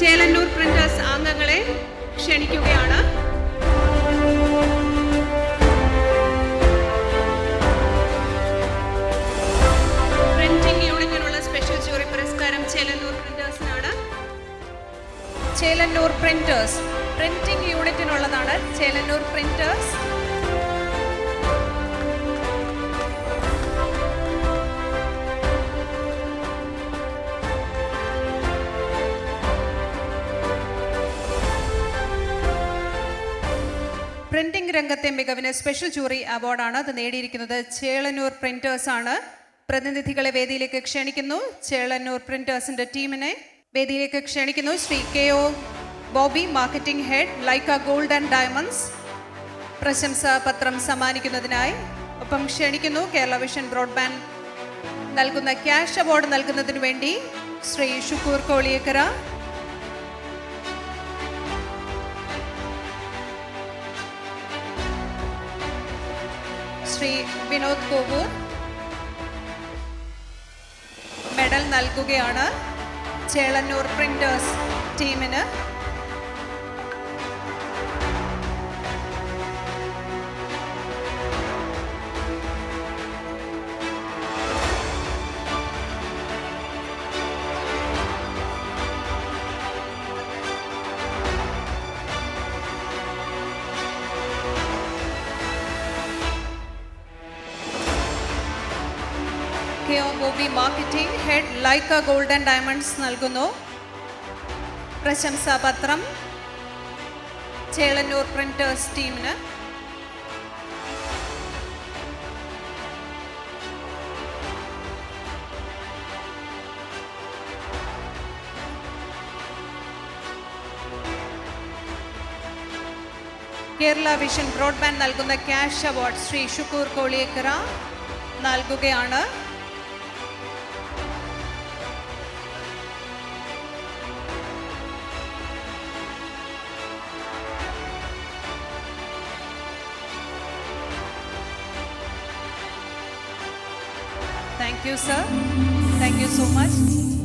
Chelannur printers അംഗങ്ങളെ ക്ഷണിക്കുകയാണ്. Printing യൂണിറ്റിനുള്ള special jury പുരസ്കാരം ചേലന്നൂർ പ്രിന്റേഴ്സിനാണ് ചേലന്നൂർ പ്രിന്റേഴ്സ് പ്രിന്റിംഗ് യൂണിറ്റിനുള്ളതാണ് ചേലന്നൂർ പ്രിന്റേഴ്സ് പ്രിന്റിംഗ് രംഗത്തെ മികവിന് സ്പെഷ്യൽ ജൂറി അവാർഡാണ് അത് നേടിയിരിക്കുന്നത്. ചേളന്നൂർ പ്രിന്റേഴ്സ് ആണ്. പ്രതിനിധികളെ വേദിയിലേക്ക് ക്ഷണിക്കുന്നു. ചേളന്നൂർ പ്രിന്റേഴ്സിന്റെ ടീമിനെ വേദിയിലേക്ക് ക്ഷണിക്കുന്നു. Shri K O Bobby marketing head Laika gold and diamonds പ്രശംസാ പത്രം സമ്മാനിക്കുന്നതിനായി ഒപ്പം ക്ഷണിക്കുന്നു. കേരള വിഷൻ ബ്രോഡ്ബാൻഡ് നൽകുന്ന ക്യാഷ് അവാർഡ് നൽകുന്നതിന് വേണ്ടി ശ്രീ ഷുക്കൂർ കോളിയേക്കര ശ്രീ വിനോദ് കോവൂർ മെഡൽ നൽകുകയാണ് ചേളന്നൂർ പ്രിന്റേഴ്സ് ടീമിന് K Bobby marketing head Laika golden diamonds നൽകുന്നു. പ്രശംസാപത്രം ചേളന്നൂർ പ്രിന്റേഴ്സ് ടീമിന് കേരള വിഷൻ ബ്രോഡ്ബാൻഡ് നൽകുന്ന ക്യാഷ് അവാർഡ് ശ്രീ ഷുക്കൂർ കോളിയേക്കര നൽകുകയാണ്. You, sir. Thank you so much.